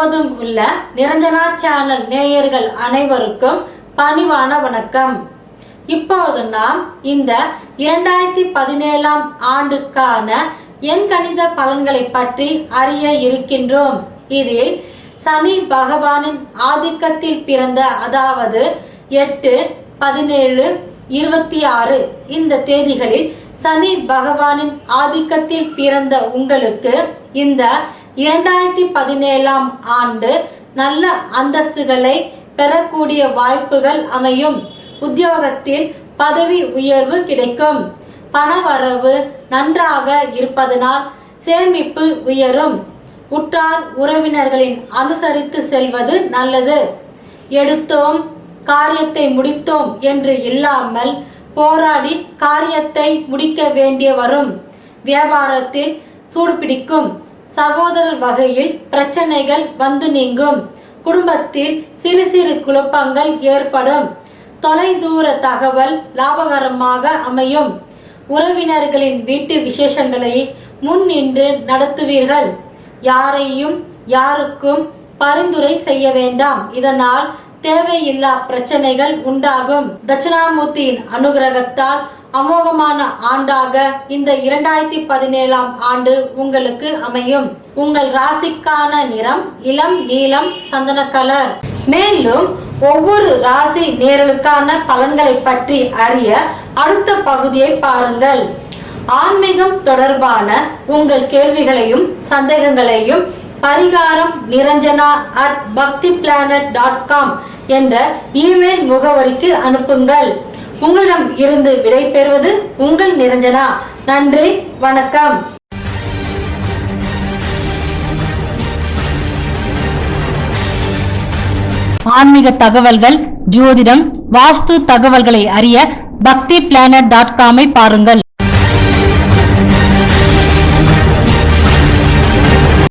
உள்ள நிரஞ்சனா சேனல் நேயர்கள் அனைவருக்கும் பணிவான வணக்கம். இப்போது நாம் இந்த இரண்டாயிரத்தி பதினேழாம் ஆண்டுக்கான எண் கணித பலன்களை பற்றி அறிய இருக்கின்றோம். இதில் சனி பகவானின் ஆதிக்கத்தில் பிறந்த அதாவது எட்டு பதினேழு இருபத்தி ஆறு இந்த தேதிகளில் சனி பகவானின் ஆதிக்கத்தில் பிறந்த உங்களுக்கு இந்த இரண்டாயிரத்தி பதினேழாம் ஆண்டு நல்ல அந்தஸ்துகளை பெறக்கூடிய வாய்ப்புகள் அமையும். உத்தியோகத்தில் பதவி உயர்வு கிடைக்கும். பணவரவு நன்றாக இருப்பதனால் சேமிப்பு உயரும். உற்றார் உறவினர்களின் அனுசரித்து செல்வது நல்லது. எடுத்தோம் காரியத்தை முடித்தோம் என்று இல்லாமல் போராடி காரியத்தை முடிக்க வேண்டிய வரும். வியாபாரத்தில் சூடுபிடிக்கும். சகோதரர் வகையில் பிரச்சனைகள் வந்து நீங்கும். குடும்பத்தில் சிறு சிறு குழப்பங்கள் ஏற்படும். தொலைதூர தகவல் லாபகரமாக அமையும். உறவினர்களின் வீட்டு விசேஷங்களை முன்னின்று நடத்துவீர்கள். யாரையும் யாருக்கும் பரிந்துரை செய்ய வேண்டாம். இதனால் தேவையில்லா பிரச்சனைகள் உண்டாகும். தட்சிணாமூர்த்தியின் அனுகிரகத்தால் அமோகமான ஆண்டாக இந்த இரண்டாயிரத்தி பதினேழாம் ஆண்டு உங்களுக்கு அமையும். உங்கள் ராசிக்கான நிறம் இளம் நீலம் சந்தன கலர். மேலும் ஒவ்வொரு ராசி நேரலுக்கான பலன்களை பற்றி அறிய அடுத்த பகுதியை பாருங்கள். ஆன்மீகம் தொடர்பான உங்கள் கேள்விகளையும் சந்தேகங்களையும் பரிகாரம் Niranjana at Bhakti planet dot com என்ற இமெயில் முகவரிக்கு அனுப்புங்கள். உங்களிடம் இருந்து விடை பெறுவது உங்கள் நிரஞ்சனா. நன்றி வணக்கம். ஆன்மீக தகவல்கள் ஜோதிடம் வாஸ்து தகவல்களை அறிய பக்தி பிளானட் டாட் காமை பாருங்கள்.